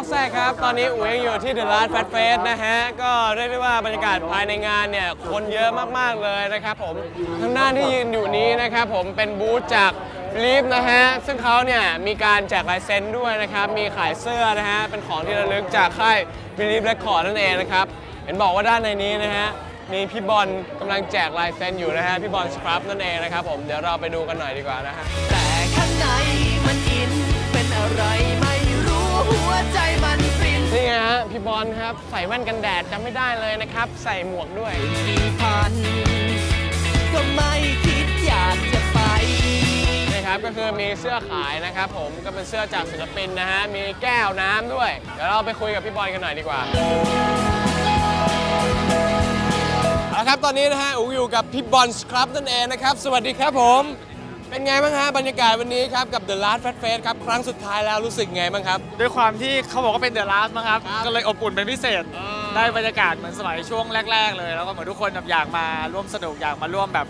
อกแทรกครับ ตอนนี้อุ๋ยยังอยู่ที่เดอะลาสแฟตเฟสนะฮะ ก็เรียกได้ว่าบรรยากาศภายในงานเนี่ย คนเยอะมากๆเลยนะครับผม ทางด้านที่ยืนอยู่นี้นะครับผมเป็นบูธจากลีฟนะฮะ ซึ่งเขาเนี่ยมีการแจกลายเซ็นด้วยนะครับ มีขายเสื้อนะฮะ เป็นของที่ระลึกจากค่าย Believe Record นั่นเองนะครับ เห็นบอกว่าด้านในนี้นะฮะมีพี่บอลกำลังแจกลายเซ็นอยู่นะฮะ พี่บอลสครับนั่นเองนะครับผม เดี๋ยวเราไปดูกันหน่อยดีกว่านะฮะ แต่ข้างในมันอินเป็นอะไร หัวใจมันฟินนี่ไงฮะพี่บอลครับใส่แว่นกันแดดจำไม่ได้เลยนะครับ ใส่หมวกด้วยกี่พันก็ไม่คิดอยากจะไปนี่ครับก็คือมีเสื้อขายนะครับ ผมก็เป็นเสื้อจากศิลปินนะฮะมีแก้วน้ำด้วย เดี๋ยวเราไปคุยกับพี่บอลกันหน่อยดีกว่าเอาละครับตอนนี้นะฮะอูอยู่กับพี่บอลสครับนั่นเองนะครับ สวัสดีครับผม เป็นไงบ้างฮะบรรยากาศวันนี้ครับกับ The Last Fat Fest ครับครั้งสุดท้ายแล้วรู้สึกไงบ้างครับ ด้วยความที่เขาบอกว่าเป็นเดอะลาสมั้งครับ ครับก็เลยอบอุ่นเป็นพิเศษ อ่า ได้บรรยากาศเหมือนสมัยช่วงแรก ๆ เลย แล้วก็เหมือนทุกคนแบบอยากมาร่วมสนุกอยากมาร่วมแบบ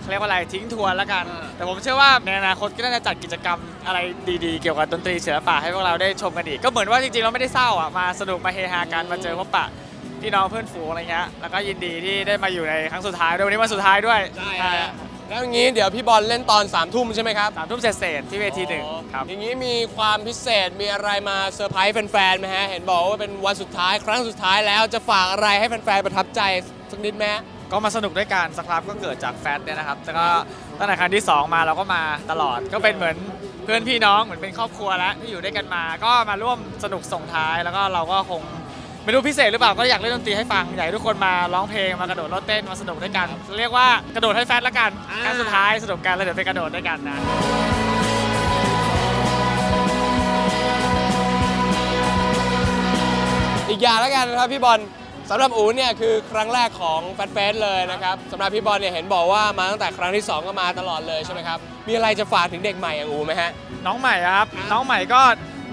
เขาเรียกว่าอะไรทิ้งทวนแล้วกัน แต่ผมเชื่อว่าในอนาคตก็น่าจะจัดกิจกรรมอะไรดีๆ เกี่ยวกับดนตรีศิลปะให้พวกเราได้ชมกันอีก ก็เหมือนว่าจริงๆเราไม่ได้เศร้าอะมาสนุกมาเฮฮากันมาเจอพบปะพี่น้องเพื่อนฝูงอะไรเงี้ยแล้วก็ยินดีที่ได้มาอยู่ในครั้งสุดท้ายด้วยวันนี้วันสุดท้ายด้วยฮะ แล้วอย่างนี้เดี๋ยวพี่บอลเล่นตอน3ามทุ่มใช่ไหมครับสามทุ่มเศษๆที่เวทีหนึ่งครับอย่างนี้มีความพิเศษมีอะไรมาเซอร์ไพรส์แฟนๆไหมฮะ เห็นบอกว่าเป็นวันสุดท้ายครั้งสุดท้ายแล้วจะฝากอะไรให้แฟนๆประทับใจสักนิดไหมฮะ ก็มาสนุกด้วยกันสครับก็เกิดจากแฟตเนี่ยนะครับแล้วก็ตั้งแต่ครั้งที่ 2 มาเราก็มาตลอดก็เป็นเหมือนเพื่อนพี่น้องเหมือนเป็นครอบครัวแล้วที่อยู่ด้วยกันมา ก็มาร่วมสนุกส่งท้ายแล้วก็เราก็คง ไม่รู้พิเศษหรือเปล่าก็อยากเล่นดนตรีให้ฟังอยากให้ทุกคนมาร้องเพลงมากระโดดรถเต้นมาสนุกด้วยกัน เรียกว่ากระโดดให้แฟตละกันอ่าครั้งสุดท้ายสนุกกันแล้วเดี๋ยวไปกระโดดด้วยกันนะอีกอย่างแล้วกันนะครับพี่บอลสำหรับอูเนี่ยคือครั้งแรกของแฟนเฟสเลยนะครับสำหรับพี่บอลเนี่ยเห็นบอกว่ามาตั้งแต่ครั้งที่2ก็มาตลอดเลยใช่ไหมครับมีอะไรจะฝากถึงเด็กใหม่อย่างอูไหมฮะน้องใหม่อะครับครับ น้องใหม่ก็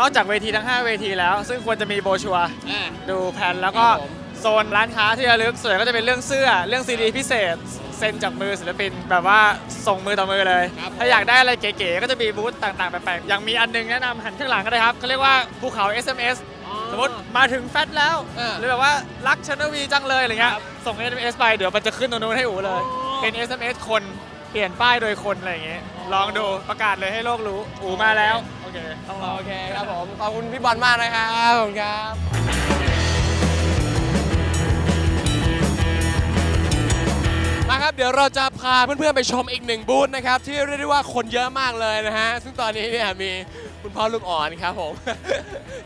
นอกจากเวทีทั้ง 5 เวทีแล้ว ซึ่งควรจะมีโบรชัวร์อ่า ดูแผนแล้วก็ครับผม โซนร้านค้าที่ระลึกส่วนใหญ่ก็จะเป็นเรื่องเสื้อเรื่องซีดีพิเศษ เซ็นจากมือศิลปิน แบบว่าส่งมือต่อมือเลย ครับ ถ้าอยากได้อะไรเก๋ๆก็จะมีบูธต่างๆแปลกๆอย่างมีอันหนึงแนะนำหันข้างหลังก็ได้ครับเขาเรียกว่าภูเขา SMS สมมติมาถึงแฟตแล้วอ่าหรือแบบว่ารักชนวีจังเลยอะไรเงี้ยครับส่ง SMS ไปเดี๋ยวมันจะขึ้นตรงนู้นให้อูเลยเป็น SMS คนเปลี่ยนป้ายโดยคนอะไรอย่างเงี้ยลองดูประกาศเลยให้โลกรู้อูมาแล้ว โอเคต้องรอ โอเคครับผม ขอบคุณพี่บอลมากนะครับขอบคุณครับนะครับเดี๋ยวเราจะพาเพื่อนๆไปชมอีกหนึ่งบูธนะครับ ที่เรียกได้ว่าคนเยอะมากเลยนะฮะ ซึ่งตอนนี้เนี่ยมีคุณพ่อลูกอ่อนครับผม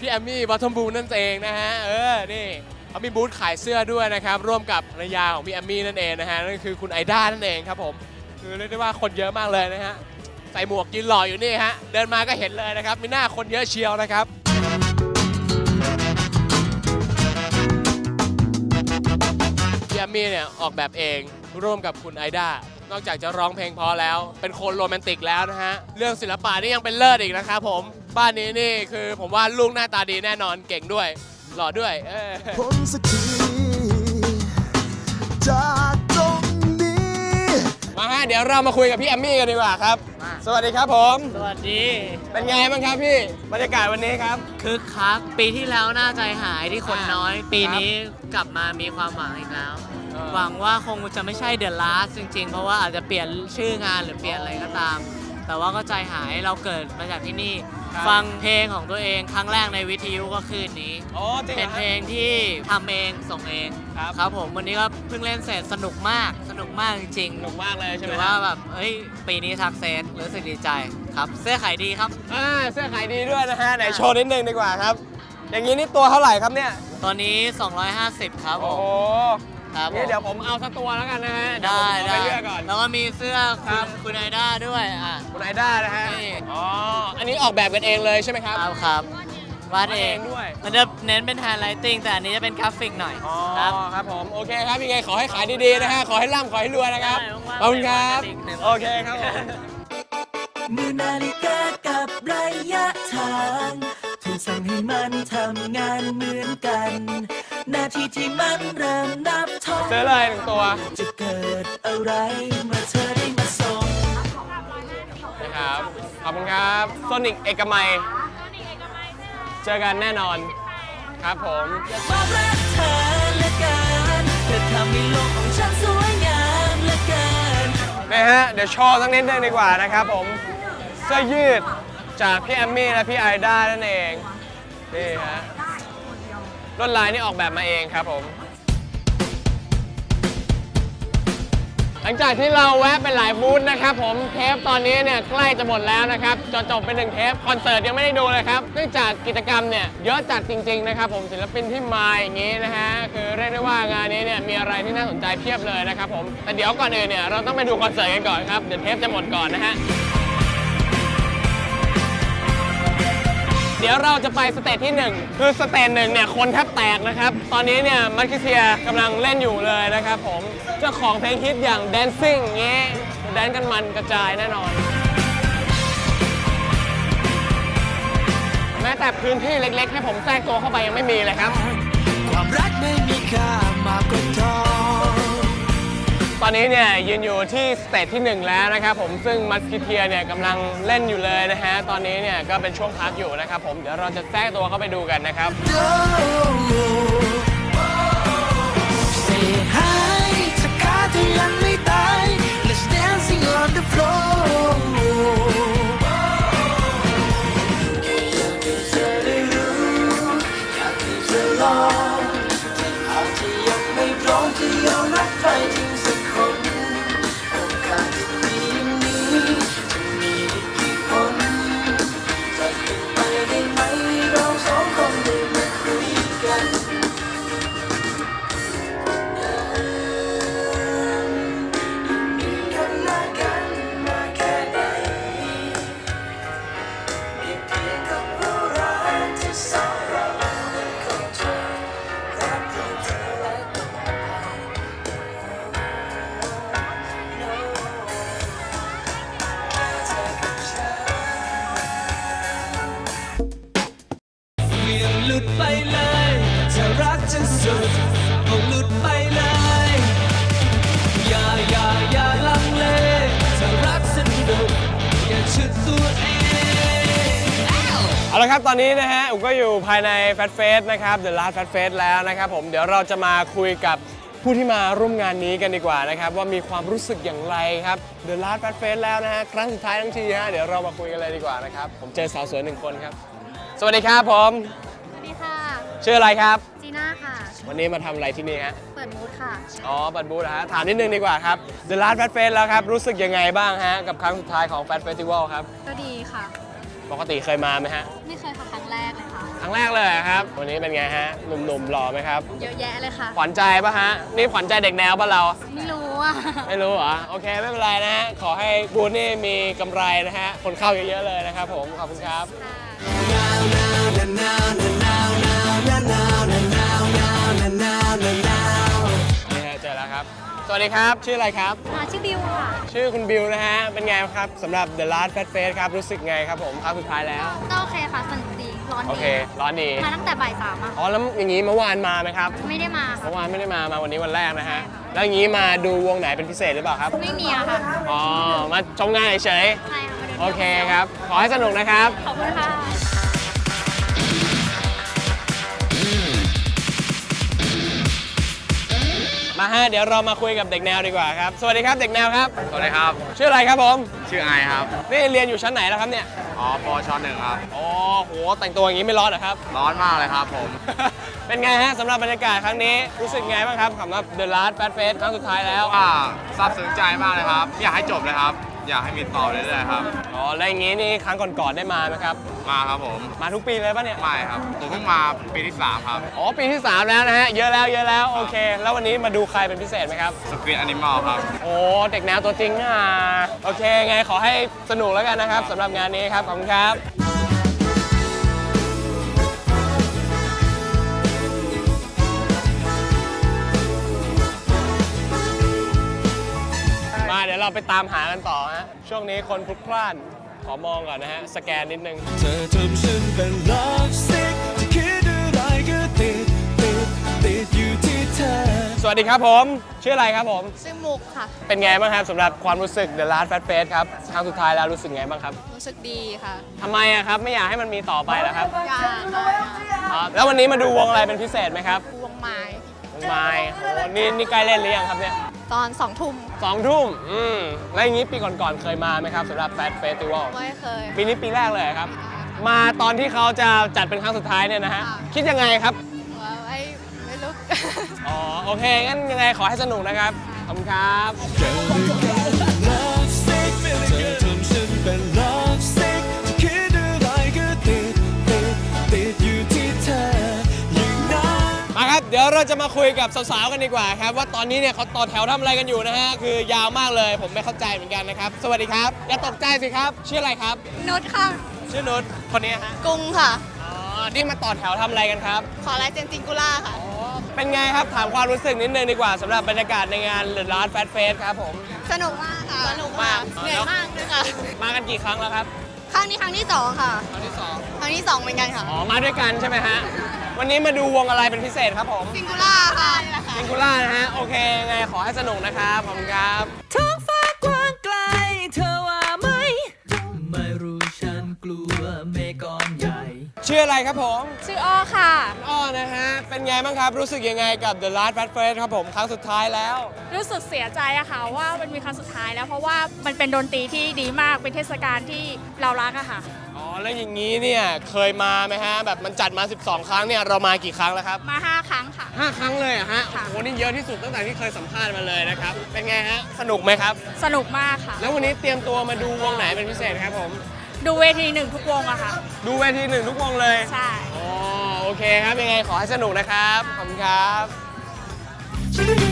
พี่แอมมี่บอททอมบูนั่นเองนะฮะ เออ นี่เขามีบูธขายเสื้อด้วยนะครับ ร่วมกับภรรยาของพี่แอมมี่นั่นเองนะฮะ นั่นคือคุณไอด้านั่นเองครับผม คือเรียกได้ว่าคนเยอะมากเลยนะฮะ ใส่หมวกยืนหล่ออยู่นี่ฮะ เดินมาก็เห็นเลยนะครับ มีหน้าคนเยอะเชียวนะครับพี่แอมมี่เนี่ยออกแบบเองร่วมกับคุณไอด้านอกจากจะร้องเพลงเพอแล้ว เป็นคนโรแมนติกแล้วนะฮะ เรื่องศิลปะนี่ยังเป็นเลิศอีกนะครับผม บ้านนี้นี่คือผมว่าลูกหน้าตาดีแน่นอนเก่งด้วย หล่อด้วยเออ พ้นสักทีจากตรงนี้ มาฮะเดี๋ยวเรามาคุยกับพี่แอมมี่กันดีกว่าครับส วัสดีครับผม สวัสดีเป็นไงบ้างครับพี่ บรรยากาศวันนี้ครับ คึกคักปีที่แล้วน่าใจหายที่คนน้อยอ่าปีนี้กลับมามีความหวังอีกแล้ว เออ หวังว่าคงจะไม่ใช่เดอะลาสจริง ๆ เพราะว่าอาจจะเปลี่ยนชื่องานหรือเปลี่ยนอะไรก็ตาม แต่ว่าก็ใจหายเราเกิดมาจากที่นี่ครับ ฟังเพลงของตัวเองครั้งแรกในวิทยุก็คืนนี้ อ๋อจริงหรเป็อนเพลงที่ทำเองส่งเองครับครับ ผมวันนี้ก็เพิ่งเล่นเสร็จสนุกมากสนุกมากจริงสนุกมากเลยๆใช่ไหมถือคว่ารับแบบเอ้ยปีนี้ทักเซสรู้สึกดีใจครับ เสื้อขายดีครับ อ่าเสื้อขายดีด้วยนะฮะไหนโชว์นิดนึงดีกว่าครับ อย่างนี้นี่ตัวเท่าไหร่ครับเนี่ย ตอนนี้ 250 ครับผโอ้มโห ครับผมนี่เดี๋ยวผมเอาสักตัวแล้วกันนะฮะเดี๋ยวได้ผมเอาไปได้เลือกก่อน แล้วก็มีเสื้อครัคุบณคุณไอด้าด้วยอะ คุณไอด้านะฮะ นี่ อ๋อ อันนี้ออกแบบกันเองเลยใช่ไหมครับ ครับครับวาดเองวาดเองด้วย มันจะเน้นเป็นไฮไลท์ติ้งแต่อันนี้จะเป็นกราฟิกหน่อยอ๋อ ครับ ครับผม โอเคครับยังไงขอให้ขายดีๆนะฮะ ขอให้ร่ำขอให้รวยนะครับ ได้ว่างๆขอบคุณครับ ไปวาดกันอีกหนึ่ง โอเคครับผม มือนาฬิกากับระยะทาง ถูกสั่งให้มันทำงานเหมือนกัน นาทีที่มันเริ่มนับถอยซื้อเลยหนึ่งตัว จะเกิดอะไรเมื่อเธอได้มาส่งนะครับ ขอบคุณครับโซนิกเอกมัย เจอกันแน่นอน ครับผม อยากบอกรักเธอเหลือเกินเธอทำให้โลกของฉันสวยงามเหลือเกิน นะฮะ เดี๋ยวโชว์สักนิดนึงดีกว่านะครับผม เสื้อยืดจากพี่แอมมี่และพี่ไอด้านั่นเอง นี่ฮะ ลวดลายนี่ออกแบบมาเองครับผม หลังจากที่เราแวะไปหลายบูธนะครับผมเทปตอนนี้เนี่ยใกล้จะหมดแล้วนะครับจะจบไปหนึ่งเทปคอนเสิร์ตยังไม่ได้ดูเลยครับเนื่องจากกิจกรรมเนี่ยเยอะจัดจริง ๆ นะครับผมศิลปินที่มาอย่างนี้นะฮะคือเรียกได้ว่างานนี้เนี่ยมีอะไรที่น่าสนใจเพียบเลยนะครับผมแต่เดี๋ยวก่อนอื่นเนี่ยเราต้องไปดูคอนเสิร์ตกันก่อนครับเดี๋ยวเทปจะหมดก่อนนะฮะ เดี๋ยวเราจะไปสเตจที่ 1 คือสเตจหนึ่งเนี่ยคนแทบแตกนะครับ ตอนนี้เนี่ยมัคคิเซียกำลังเล่นอยู่เลยนะครับผมเจ้าของเพลงฮิตอย่าง Dancing เงี้ยแดนกันมันกระจายแน่นอน แม้แต่พื้นที่เล็กๆ ให้ผมแทรกตัวเข้าไปยังไม่มีเลยครับ ความรักไม่มีค่ามากกว่าทอง ตอนนี้เนี่ยยืนอยู่ที่สเตจที่ 1 แล้วนะครับผมซึ่งมัสกิเทียเนี่ยกำลังเล่นอยู่เลยนะฮะ ตอนนี้เนี่ยก็เป็นช่วงพักอยู่นะครับผมเดี๋ยวเราจะแทรกตัวเข้าไปดูกันนะครับไม่ตาย Let's dancing on the floor ละครับตอนนี้นะฮะอุกก็อยู่ภายในแฟ t เฟสนะครับ The Last Fat Fest แล้วนะครับผมเดี๋ยวเราจะมาคุยกับผู้ที่มาร่วมงานนี้กันดีกว่านะครับว่ามีความรู้สึกอย่างไรครับ The Last Fat Fest แล้วนะฮะครั้งสุดท้ายทั้งทีฮะเดี๋ยวเรามาคุยกันเลยดีกว่านะครับผมเจอสาวสวยหนึ่งคนครับ สวัสดีครับผมสวัสดีค่ะ ชื่ออะไรครับ จีน่าค่ะ วันนี้มาทำอะไรที่นี่ฮะเปิดมูดค่ะ อ๋อบัตรบูธนะฮะถามนิดนึงดีกว่าครับ The Last Fat Fest แล้วครับรู้สึกยังไงบ้างฮะกับครั้งสุดท้ายของ Fat Festival ครับ ก็ดีค่ะ ปกติเคยมาไหมฮะ ไม่เคยค่ะครั้งแรกเลยค่ะ ครั้งแรกเลยเหรอครับ วันนี้เป็นไงฮะ หนุ่มๆหล่อไหมครับ เยอะแยะเลยค่ะ ขวัญใจปะฮะ นี่ขวัญใจเด็กแนวปะเรา ไม่รู้อะ ไม่รู้เหรอ โอเค ไม่เป็นไรนะฮะ ขอให้บูธนี่มีกำไรนะฮะ คนเข้าเยอะๆเลยนะครับผม ขอบคุณครับนี่ฮ สวัสดีครับ ชื่ออะไรครับมาชื่อบิวค่ะชื่อคุณบิวนะฮะ เป็นไงครับสำหรับ The Last Fat Fest ครับ รู้สึกไงครับผมครั้งสุดท้ายแล้ว ก็โอเคค่ะสนุกดีร้อนโอดีเค ร้อนดี มาตั้งแต่บ่ายสามอะอ๋อ แล้วอย่างนี้เมื่อวานมาไหมครับ ไม่ได้มาค่ะ เมื่อวานไม่ได้มา มาวันนี้วันแรกนะฮะ แล้วอย่างนี้มาดูวงไหนเป็นพิเศษหรือเปล่าครับ ไม่มีอะค่ะอ๋อ มาชมงานเฉยใช่ค่ะมาดูๆโอเคครับ ขอให้สนุกนะครับ ขอบคุณค่ะ มาฮะเดี๋ยวเรามาคุยกับเด็กแนวดีกว่าครับสวัสดีครับเด็กแนวครับ สวัสดีครับ ชื่ออะไรครับผมชื่อไอครับ นี่เรียนอยู่ชั้นไหนแล้วครับเนี่ยอ๋อปอชหนึ่งครับอ๋อโหแต่งตัวอย่างนี้ไม่ร้อนเหรอครับ ร้อนมากเลยครับผม เป็นไงฮะสำหรับบรรยากาศครั้งนี้รู้สึกไงบ้างครับสำหรับ The Last Fat Fest ครั้งสุดท้ายแล้ว ว่าซาบซึ้งใจมากเลยครับ อยากให้จบเลยครับ อยากให้มีต่อเรื่อยๆครับ อ๋อแล้วอย่างนี้นี่ครั้งก่อนๆได้มาไหมครับ มาครับผมมาทุกปีเลยป่ะเนี่ย ไม่ครับผมเพิ่งมาปีที่3ครับอ๋อปีที่ 3 แล้วนะฮะ เยอะแล้วเยอะแล้วโอเค แล้ววันนี้มาดูใครเป็นพิเศษไหมครับสกรีนแอนิมอลครับ โอ้เด็กแนวตัวจริงอะโอเค ไงขอให้สนุกแล้วกันนะครับสำหรับงานนี้ครับ ขอบคุณครับ ไปตามหากันต่อฮะ ช่วงนี้คนพลุกพล่าน ขอมองก่อนนะฮะ สแกนนิดนึง เธอทำฉันเป็น love sick จะคิดอะไรก็ติดติดติดอยู่ที่เธอ สวัสวัสดีครับผม ชื่ออะไรครับผม ชื่อมุกค่ะ เป็นไงบ้างครับสำหรับความรู้สึก The Last Fat Fest ครับ ครั้งสุดท้ายแล้วรู้สึกไงบ้างครับรู้สึกดีค่ะทำไมอะครับ ไม่อยากให้มันมีต่อไปแล้วครับอยากน้อยอะครับแล้ววันนี้มาดูวงอะไรเป็นพิเศษไหมครับวงไม้วงไม้โหนี่นี่ใกล้เล่นหรือยังครับเนี่ย ตอนสองทุ่มสองทุ่มอืมแล้วอย่างนี้ปีก่อนๆเคยมาไหมครับสำหรับ Fat Festival ไม่เคย ปีนี้ปีแรกเลยครับ มาตอนที่เขาจะจัดเป็นครั้งสุดท้ายเนี่ยนะฮะ ค่ะ คิดยังไงครับว่าไม่ไม่รู้อ๋อ โอเค งั้นยังไงขอให้สนุกนะครับ ขอบคุณครับ เดี๋ยวเราจะมาคุยกับสาวๆกันดีกว่าครับ ว่าตอนนี้เนี่ยเขาต่อแถวทำอะไรกันอยู่นะฮะ คือยาวมากเลย ผมไม่เข้าใจเหมือนกันนะครับ สวัสดีครับ อย่าตกใจสิครับ ชื่ออะไรครับ นุชค่ะ ชื่อนุชคนนี้ฮะ กุ้งค่ะ อ๋อ นี่มาต่อแถวทำอะไรกันครับ ขอลายเซนจิงกุล่าค่ะ เป็นไงครับ ถามความรู้สึกนิดนึงดีกว่าสำหรับบรรยากาศในงาน The Last Fat Fest ครับผม สนุกมากค่ะ สนุกมาก เหนื่อยมากเลยค่ะ มากันกี่ครั้งแล้วครับ ครั้งนี้ครั้งที่สองค่ะ ครั้งที่สองครั้งที่สองเหมือนกันค่ะ อ๋อ มาด้วยกันใช่ไหมฮะ วันนี้มาดูวงอะไรเป็นพิเศษครับผมจิงกุล่าค่ะซิงคูล่านะฮะ โอเคยังไงขอให้สนุกนะครับขอบคุณครับท้องฟ้ากว้างไกล เธอว่าไหม ไม่รู้ฉันกลัวเมฆก้อนใหญ่ชื่ออะไรครับผมชื่ออ้อค่ะ อ้อนะฮะ เป็นไงบ้างครับ รู้สึกยังไงกับ The Last Fat Fest ครับผมครั้งสุดท้ายแล้ว รู้สึกเสียใจอะค่ะว่ามันมีครั้งสุดท้ายแล้วเพราะว่ามันเป็นดนตรีที่ดีมากเป็นเทศกาลที่เรารักอะค่ะอ๋อ แล้วอย่างนี้เนี่ยเคยมาไหมฮะแบบมันจัดมา 12 ครั้งเนี่ยเรามากี่ครั้งแล้วครับมา 5 ครั้งค่ะ 5 ครั้งเลยเหรอะฮะค่ะโอ้โหนี่เยอะที่สุดตั้งแต่ที่เคยสัมภาษณ์มาเลยนะครับเป็นไงฮะสนุกไหมครับ สนุกมากค่ะ แล้ววันนี้เตรียมตัวมาดูวงไหนเป็นพิเศษครับผม ดูเวทีหนึ่งทุกวงอะค่ะ ดูเวทีหนึ่งทุกวงเลยใช่ อ๋อโอเคครับยังไงขอให้สนุกนะครับขอบคุณครับ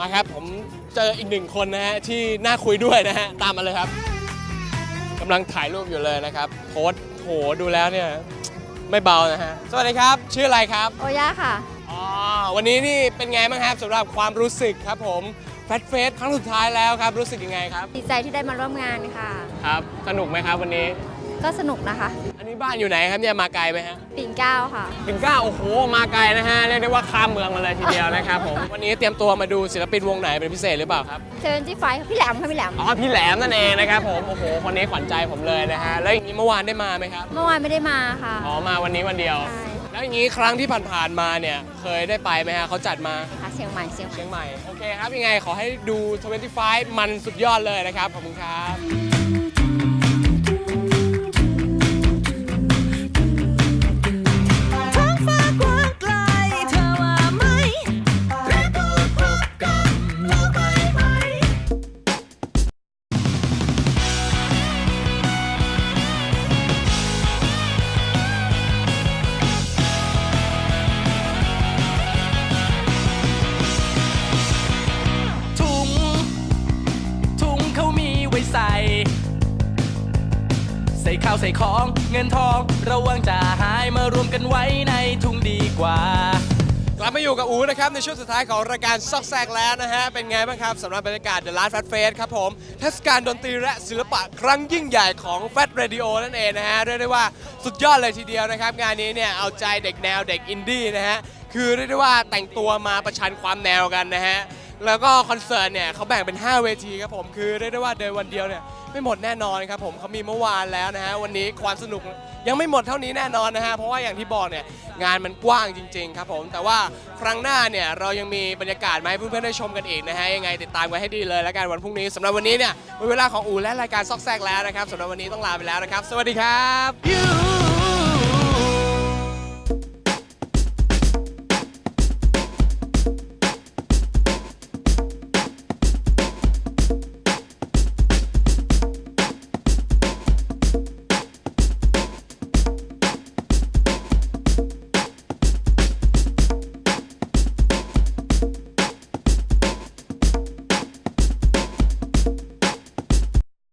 มาครับ ผมเจออีกหนึ่งคนนะฮะที่น่าคุยด้วยนะฮะตามมาเลยครับกำลังถ่ายรูปอยู่เลยนะครับโพสต์โหดูแล้วเนี่ยไม่เบานะฮะสวัสดีครับ ชื่ออะไรครับโอย่าค่ะ อ๋อวันนี้นี่เป็นไงบ้างครับสำหรับความรู้สึกครับผมแฟตเฟสครั้งสุดท้ายแล้วครับรู้สึกยังไงครับ ดีใจที่ได้มาร่วมงานค่ะ ครับ สนุกไหมครับวันนี้ ก็สนุกนะคะ อันนี้บ้านอยู่ไหนครับเนี่ยมาไกลไหมฮะปิ่นเกล้าค่ะ ปิ่นเกล้าโอ้โหมาไกลนะฮะเรียกได้ว่าข้ามเมืองมาเลยทีเดียวนะครับผมวันนี้เตรียมตัวมาดูศิลปินวงไหนเป็นพิเศษหรือเปล่าครับเชิญที่ไฟพี่แหลมค่ะพี่แหลม อ๋อพี่แหลมนั่นเองนะครับผมโอ้โหคนนี้ขวัญใจผมเลยนะฮะแล้วอย่างนี้เมื่อวานได้มาไหมครับเมื่อวานไม่ได้มาค่ะ อ๋อมาวันนี้วันเดียว ใช่ แล้วอย่างนี้ครั้งที่ผ่านๆมาเนี่ยเคยได้ไปไหมฮะเขาจัดมา ค่ะเชียงใหม่เชียงใหม่ เชียงใหม่ โอเคครับ ยังไงขอให้ดู 25 มันสุดยอดเลยนะครับ ขอบคุณครับ ใส่ของเงินทอง ระวังจะหายมารวมกันไว้ในถุงดีกว่า กลับมาอยู่กับอูนะครับ ในช่วงสุดท้ายของรายการซอกแซกแล้วนะฮะ เป็นไงบ้างครับสำหรับบรรยากาศ The Last Fat Fest ครับผมเทศกาลดนตรีและศิลปะครั้งยิ่งใหญ่ของ Fat Radio นั่นเองนะฮะ เรียกได้ว่าสุดยอดเลยทีเดียวนะครับ งานนี้เนี่ย เอาใจเด็กแนวเด็กอินดี้นะฮะ คือเรียกได้ว่าแต่งตัวมาประชันความแนวกันนะฮะ แล้วก็คอนเสิร์ตเนี่ยเขาแบ่งเป็น 5 เวทีครับผมคือเรียกได้ว่าเดินวันเดียวเนี่ยไม่หมดแน่นอนครับผมเขามีเมื่อวานแล้วนะฮะวันนี้ความสนุกยังไม่หมดเท่านี้แน่นอนนะฮะเพราะว่าอย่างที่บอกเนี่ยงานมันกว้างจริง ๆ ครับผม แต่ว่าครั้งหน้าเนี่ยเรายังมีบรรยากาศมาให้เพื่อนๆได้ชมกันอีกนะฮะยังไงติดตามกันให้ดีเลยแล้วกันวันพรุ่งนี้สำหรับวันนี้เนี่ยหมดเวลาของอูและรายการซอกแซกแล้วนะครับสำหรับวันนี้ต้องลาไปแล้วนะครับ สวัสดีครับ You